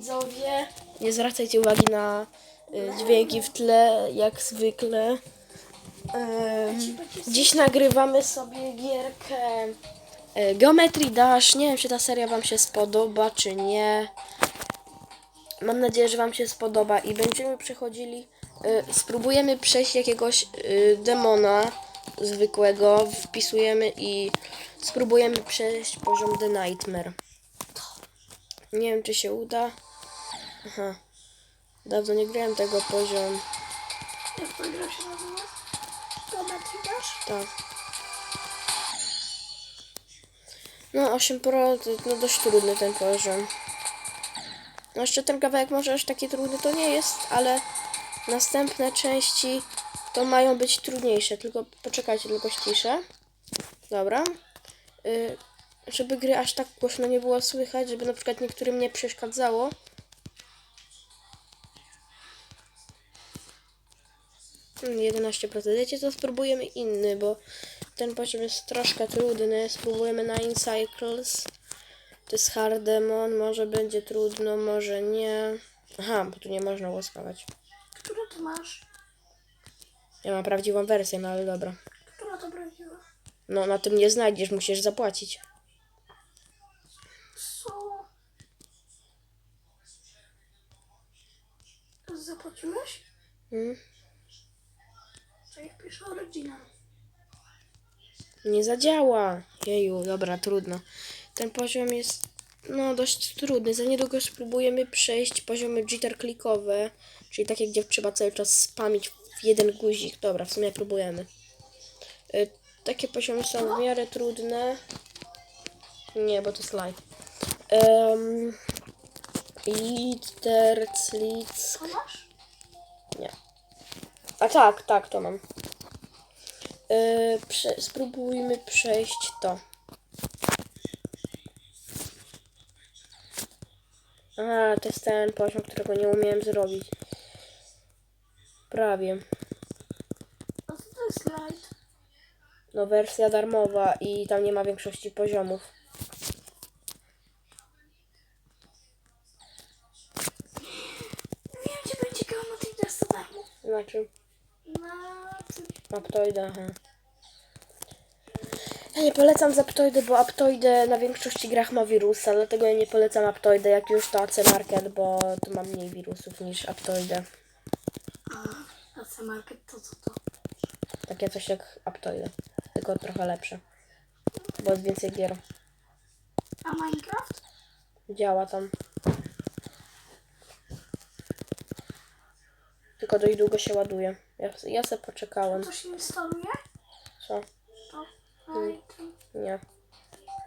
Widzowie, nie zwracajcie uwagi na y, dźwięki w tle, jak zwykle. Dziś nagrywamy sobie gierkę y, Geometry Dash. Nie wiem, czy ta seria Wam się spodoba, czy nie. Mam nadzieję, że Wam się spodoba i będziemy przechodzili. Y, spróbujemy przejść jakiegoś y, demona zwykłego, wpisujemy i spróbujemy przejść poziom The Nightmare. Nie wiem, czy się uda. Aha. Dawno nie grałem tego poziomu. Jak to gra się nazywa? Geometry Dash? Tak. No, 8 Pro to no, dość trudny ten poziom. No, jeszcze ten kawałek może aż taki trudny to nie jest, ale następne części to mają być trudniejsze. Tylko poczekajcie, tylko ściszę. Dobra. Y, żeby gry aż tak głośno nie było słychać, żeby na przykład niektórym nie przeszkadzało. 11%. Wiecie co, spróbujemy inny, bo ten poziom jest troszkę trudny. Spróbujemy na Incycles. To jest Hard Demon, może będzie trudno, może nie. Aha, bo tu nie można łaskawać. Które ty masz? Ja mam prawdziwą wersję, no ale dobra. Która to prawdziwa? No, na tym nie znajdziesz, musisz zapłacić. Co? Zapłaciłeś? Hmm? Jak pisze oryginal. Nie zadziała. Jeju, dobra, trudno. Ten poziom jest no dość trudny. Za niedługo spróbujemy przejść poziomy jitter klikowe, czyli takie, gdzie trzeba cały czas spamić w jeden guzik. Dobra, w sumie próbujemy. Y, takie poziomy są w miarę trudne. Nie, bo to slajd. Um, Litterclitz. Co masz? Nie. A tak, tak, to mam. Yy, prze, spróbujmy przejść to. A, to jest ten poziom, którego nie umiałem zrobić. Prawie. A co to jest light? No, wersja darmowa i tam nie ma większości poziomów. Wiem, gdzie będzie Geometry Dash za darmo. Znaczy, Na tym. Aptoide, aha. Ja nie polecam Zaptoide, bo Aptoide na większości grach ma wirusa, dlatego ja nie polecam Aptoide, jak już to AC Market, bo to ma mniej wirusów niż Aptoide. A C Market to co to? Takie coś jak Aptoide, tylko trochę lepsze. Bo jest więcej gier. A Minecraft? Działa tam. Tylko dość długo się ładuje. Ja, ja se poczekałem. Się instaluje? Co? To. Light. Nie.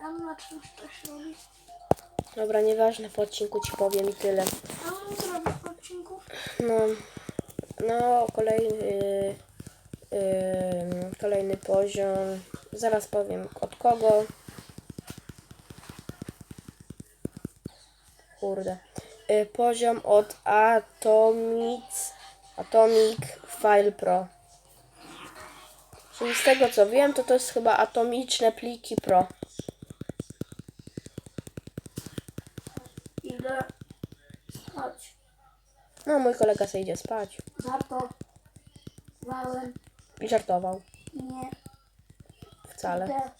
A na czymś to się robi? Dobra, nieważne, po odcinku ci powiem i tyle. A co zrobić w odcinku? No, no kolejny, yy, kolejny poziom. Zaraz powiem od kogo. Kurde. Yy, poziom od Atomic, Atomic File Pro. Czyli z tego co wiem, to to jest chyba atomiczne pliki Pro. Idę spać. No, mój kolega sobie idzie spać. Żarto. Wałem. I żartował. Nie. Wcale. Idę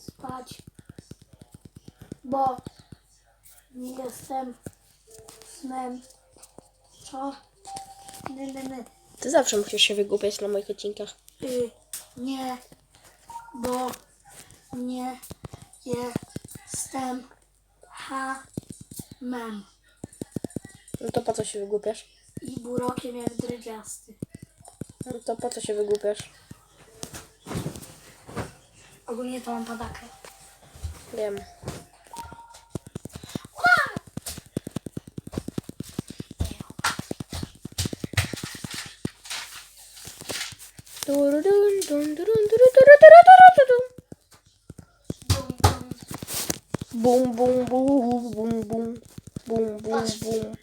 spać. Bo nie jestem snem. Co? Nie, nie, nie. Ty zawsze musisz się wygłupiać na moich odcinkach. Y, nie. Bo nie jestem hamem. No to po co się wygłupiasz? I burokiem jak dredziasty. No to po co się wygłupiasz? Ogólnie to mam padakę. Wiem. Bum, bum, bum, bum, bum. Bum, bum, bum.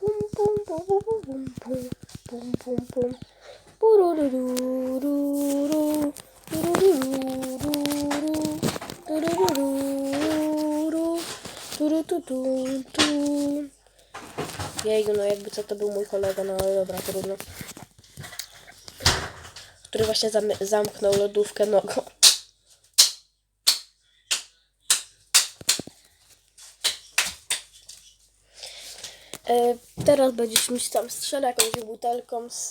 Bum, bum, bum, bum, bum. Bum, bum, bum. Ja i no jakby co to był mój kolega, no ale dobra, trudno. Który właśnie zam- zamknął lodówkę nogą. E, teraz będziesz mi tam strzelał jakąś butelką z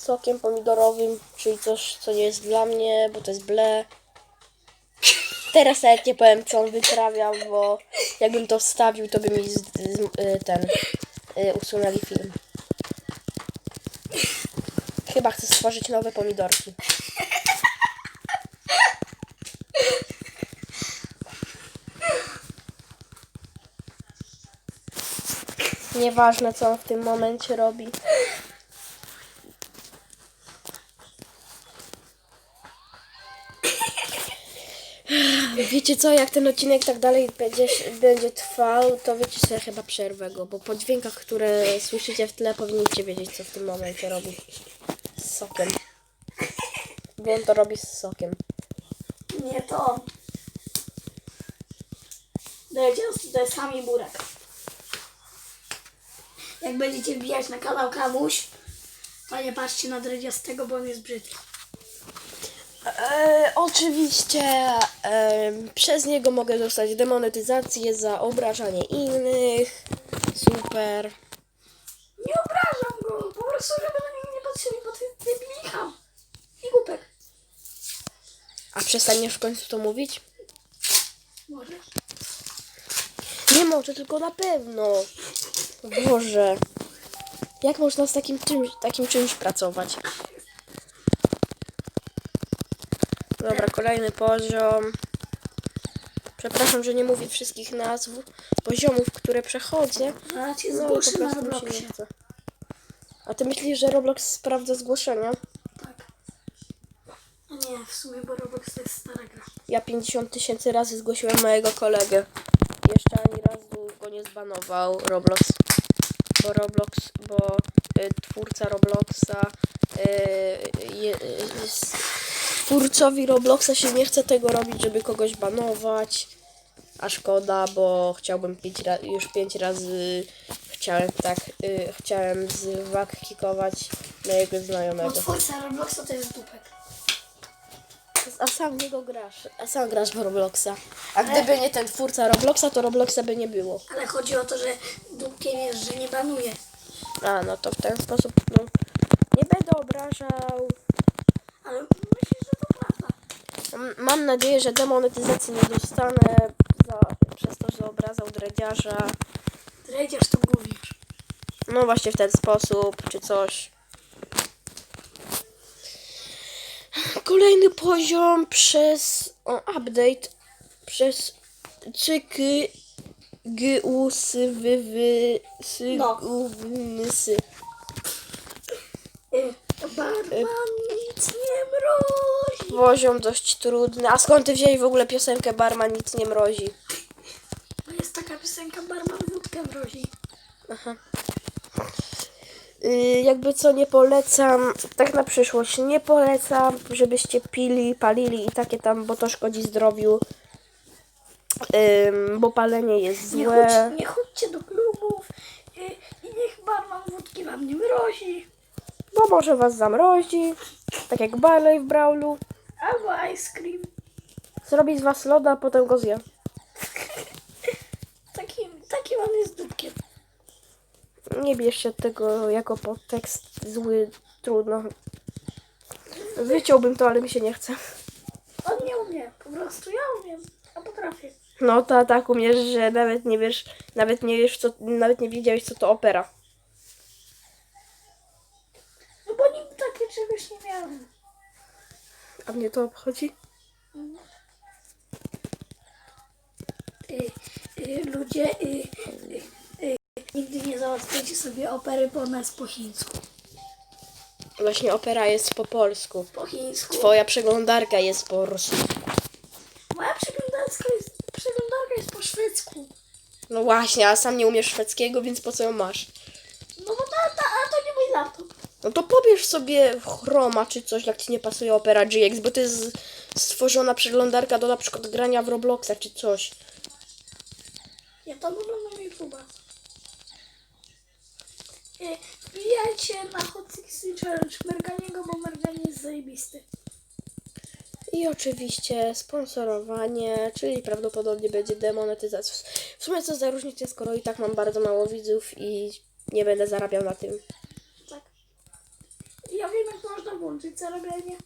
sokiem pomidorowym, czyli coś, co nie jest dla mnie, bo to jest ble. Teraz nawet nie powiem, co on wyprawia, bo jakbym to wstawił, to by mi z, z, y, ten y, usunęli film. Chyba chcę stworzyć nowe pomidorki. Nieważne, co on w tym momencie robi. Wiecie co, jak ten odcinek tak dalej będzie, będzie trwał, to wiecie co, ja chyba przerwę go, bo po dźwiękach, które słyszycie w tle, powinniście wiedzieć, co w tym momencie robi sokiem. Bo on to robi z sokiem. Nie to. Dredzias to jest sami burek. Jak będziecie wbijać na kanał Kamuś, to nie patrzcie na Dredziastego, bo on jest brzydki. E, oczywiście e, przez niego mogę dostać demonetyzację za obrażanie innych. Super. Nie obrażam go, po prostu żeby na niego nie patrzyli, bo to jest debilika. I głupek. A przestaniesz w końcu to mówić? Może. Nie może, tylko na pewno. Boże. Jak można z takim czymś, takim czymś pracować? Dobra, kolejny poziom. Przepraszam, że nie mówię wszystkich nazw poziomów, które przechodzę. A cię No, po prostu mi się nie chce. A ty myślisz, że Roblox sprawdza zgłoszenia? W sumie, bo Roblox to jest stara gra. Ja 50 tysięcy razy zgłosiłem mojego kolegę. Jeszcze ani razu go nie zbanował Roblox. Bo Roblox, bo y, twórca Robloxa, y, y, s- twórcowi Robloxa się nie chce tego robić, żeby kogoś banować. A szkoda, bo chciałbym pięć ra- już pięć razy chciałem tak, y, chciałem z wak kikować mojego Bo znajomego. twórca Robloxa to jest dupek. A sam w niego grasz. A sam grasz w Robloxa. A gdyby nie ten twórca Robloxa, to Robloxa by nie było. Ale chodzi o to, że dupkiem jest, że nie banuje. A, no to w ten sposób, no. Nie będę obrażał. Ale myślę, że to prawda. M- Mam nadzieję, że demonetyzacji nie dostanę za, przez to, że obrazał dredziarza. Dredziarz to mówisz. No właśnie w ten sposób, czy coś. Kolejny poziom przez o, update przez cyky gyusy wy wy sy No. gu, wy, my, sy. Y, Barman nic nie mrozi. Poziom dość trudny. A skąd ty wzięli w ogóle piosenkę Barman nic nie mrozi? To jest taka piosenka Barman wódkę mrozi. Y, jakby co nie polecam, tak na przyszłość, nie polecam, żebyście pili, palili i takie tam, bo to szkodzi zdrowiu. Ym, bo palenie jest Nie, złe. chodź, nie chodźcie do klubów y, i niech barman wódki wam nie mrozi. bo może was zamrozi, tak jak Barley w Brawlu. Albo ice cream. Zrobi z was loda, a potem go zje. Taki, taki on jest dupkiem. Nie bierzcie tego jako podtekst zły, trudno. Wyciąłbym to, ale mi się nie chce. On nie umie, po prostu ja umiem. Ja potrafię. No to tak umiesz, że nawet nie wiesz, nawet nie wiesz, co, nawet nie wiedziałeś, co to opera. No bo nigdy takie czegoś nie miałem. A mnie to obchodzi? Y, y, ludzie y, y, nigdy nie załatwiacie sobie opery, bo ona jest po chińsku. Właśnie opera jest po polsku. Po chińsku. Twoja przeglądarka jest po rosyjsku. Moja przeglądarka jest, przeglądarka jest po szwedzku. No właśnie, a sam nie umiesz szwedzkiego, więc po co ją masz? No bo ta, ta, a to nie mój laptop. No to pobierz sobie Chroma czy coś, jak ci nie pasuje Opera GX, bo to jest stworzona przeglądarka do na przykład grania w Robloxa czy coś. Ja to oglądam na YouTube'a. Y, Wbijajcie na Hot 16 Challenge Merganiego, bo Mergani jest zajebisty. I oczywiście sponsorowanie, czyli prawdopodobnie będzie demonetyzacja. W sumie co za różnicę, skoro i tak mam bardzo mało widzów i nie będę zarabiał na tym. Tak. Ja wiem, jak można włączyć zarabianie.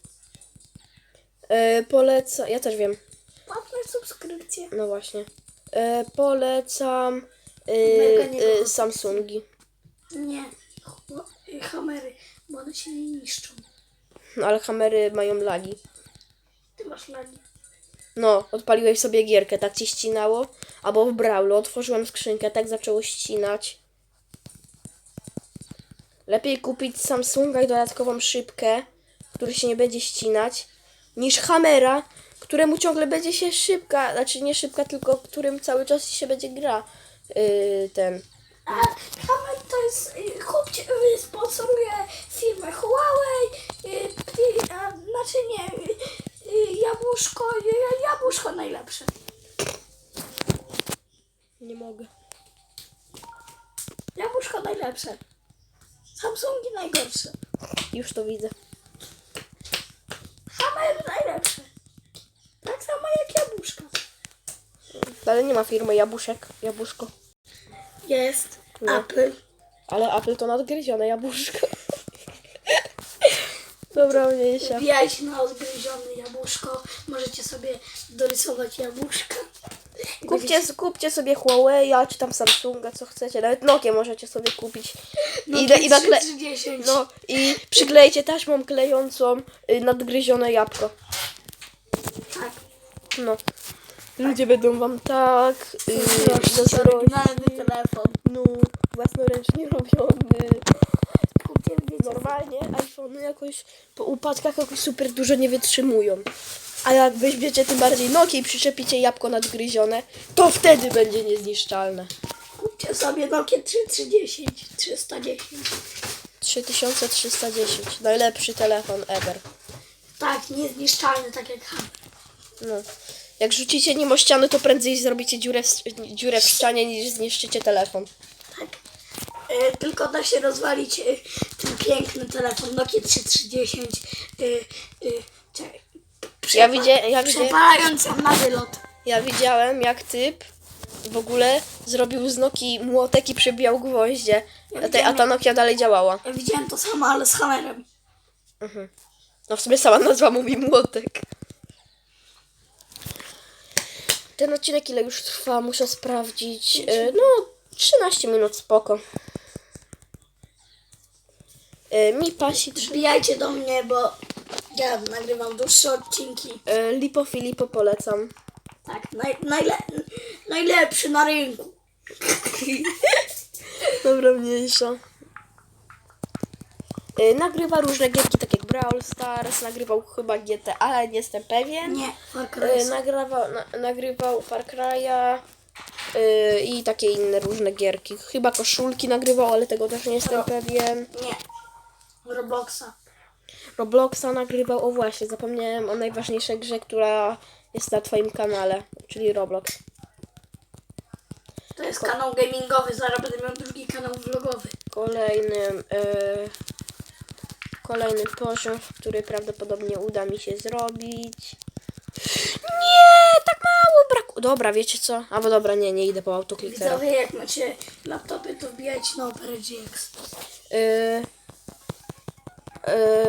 E, polecam, ja też wiem, Płatne subskrypcje. no właśnie. E, polecam e, e, kocham. Samsungi. Nie. Hamery, bo one się nie niszczą. No, ale kamery mają lagi. Ty masz lagi. No, odpaliłeś sobie gierkę, tak ci ścinało, albo w Brawlu otworzyłem skrzynkę, tak zaczęło ścinać. Lepiej kupić Samsunga i dodatkową szybkę, który się nie będzie ścinać, niż Hamera, któremu ciągle będzie się szybka, znaczy nie szybka, tylko którym cały czas się będzie gra yy, ten. A Hamer to jest, chłopcie, y, sponsoruje firmę Huawei, y, a, znaczy nie, y, jabłuszko, jabłuszko najlepsze. Nie mogę. Jabłuszko najlepsze. Samsungi najgorsze. Już to widzę. Hamer najlepsze. Tak samo jak jabłuszko. Ale nie ma firmy Jabłuszek, Jabłuszko. Jest No. Apple. Ale Apple to nadgryzione jabłuszko. Dobra, mniejsza. Wbijajcie na odgryzione jabłuszko. Możecie sobie dorysować jabłuszka. Kupcie, kupcie sobie Huawei, czy tam Samsunga, co chcecie. Nawet Nokia możecie sobie kupić. No I, i, nakle... 30. no, I przyklejcie taśmą klejącą y, nadgryzione jabłko. Tak. No. Ludzie będą wam tak y, zazdrościć. oryginalny telefon. No, własnoręcznie robiony. Wiecie, Normalnie iPhony jakoś po upadkach jakoś super dużo nie wytrzymują. A jak weźmiecie tym bardziej Nokia i przyczepicie jabłko nadgryzione, to wtedy będzie niezniszczalne. Kupcie sobie Nokia 3310, 310. 3310. Najlepszy telefon ever. Tak, niezniszczalny, tak jak Hammer. No. Jak rzucicie nim o ścianę, to prędzej zrobicie dziurę w, dziurę w ścianie niż zniszczycie telefon. Tak. E, tylko da się rozwalić e, ten piękny telefon Nokia 3310. E, e. Ja widzia- ja Przepalając ją na wylot. Ja widziałem, jak typ w ogóle zrobił z Nokii młotek i przebijał gwoździe. A, te, a ta Nokia dalej działała. Ja widziałem to samo, ale z Hammerem. No w sumie sama nazwa mówi młotek. Ten odcinek ile już trwa, muszę sprawdzić. Y, No, 13 minut, spoko. Y, Mi pasi. Wbijajcie do mnie, bo ja nagrywam dłuższe odcinki. y, Lipo Filipo polecam. Tak, naj, najle, najlepszy na rynku. Dobra, mniejsza. Nagrywa różne gierki, tak jak Brawl Stars, nagrywał chyba GTA, ale nie jestem pewien. Nie, Far Y, Cry. Nagrywał, na, nagrywał Far Cry'a y, i takie inne różne gierki. Chyba koszulki nagrywał, ale tego też nie jestem Ro- pewien. Nie. Robloxa. Robloxa nagrywał, o właśnie, zapomniałem o najważniejszej grze, która jest na twoim kanale, czyli Roblox. To jest kanał gamingowy, zaraz będę miał drugi kanał vlogowy. Kolejny, y, kolejny poziom, który prawdopodobnie uda mi się zrobić. Nie, tak mało braku. Dobra, wiecie co? Albo dobra, nie, nie idę po autoklikera. Widzowie, jak macie laptopy, to wbijajcie na Opera GX. Y,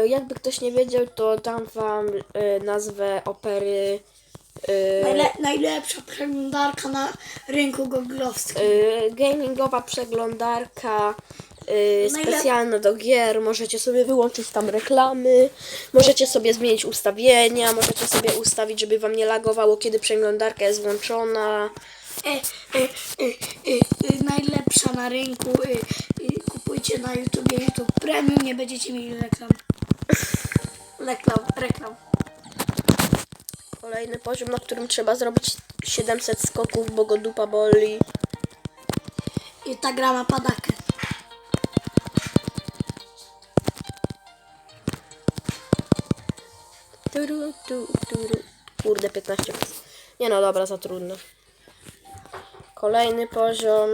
y, jakby ktoś nie wiedział, to dam wam y, nazwę opery y, Najle, najlepsza przeglądarka na rynku goglowskim. y, gamingowa przeglądarka y, Najlep- specjalna do gier. Możecie sobie wyłączyć tam reklamy, możecie sobie zmienić ustawienia, możecie sobie ustawić, żeby wam nie lagowało, kiedy przeglądarka jest włączona. E, e, e, e, e, najlepsza na rynku. E, e, kupujcie na YouTubie YouTube Premium, nie będziecie mieli reklam. Reklam, reklam. Kolejny poziom, na którym trzeba zrobić 700 skoków, bo go dupa boli. I ta gra ma padakę. Tu, turu. Kurde, 15 plus. Nie no, dobra, za trudno. Kolejny poziom.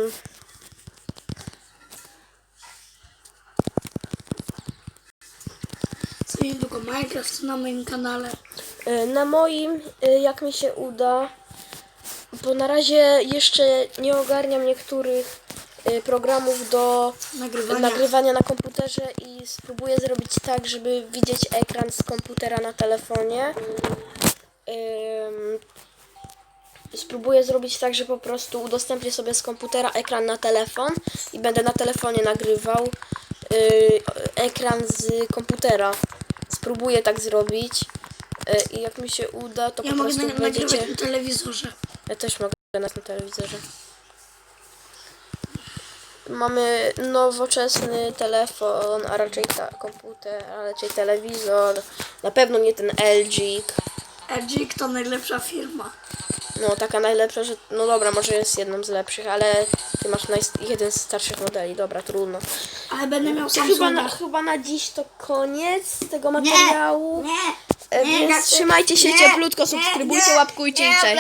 Co niedługo Minecraft na moim kanale. Y, Na moim, y, jak mi się uda, bo na razie jeszcze nie ogarniam niektórych programów do Nagrywania. nagrywania na komputerze i spróbuję zrobić tak, żeby widzieć ekran z komputera na telefonie. Spróbuję zrobić tak, że po prostu udostępnię sobie z komputera ekran na telefon i będę na telefonie nagrywał yy, ekran z komputera. Spróbuję tak zrobić yy, i jak mi się uda, to Ja po mogę prostu będziecie... nagrywać na telewizorze. Ja też mogę na telewizorze. Mamy nowoczesny telefon, a raczej ta, komputer, a raczej telewizor. Na pewno nie ten LG. LG to najlepsza firma. No taka najlepsza, że no dobra, może jest jedną z lepszych, ale ty masz jeden z starszych modeli, dobra, trudno. Ale będę miał To chyba Samsunga. na, chyba na dziś to koniec tego materiału. Nie, E, nie, Więc trzymajcie się nie, cieplutko, nie, subskrybujcie, nie, łapkujcie i nie, cześć.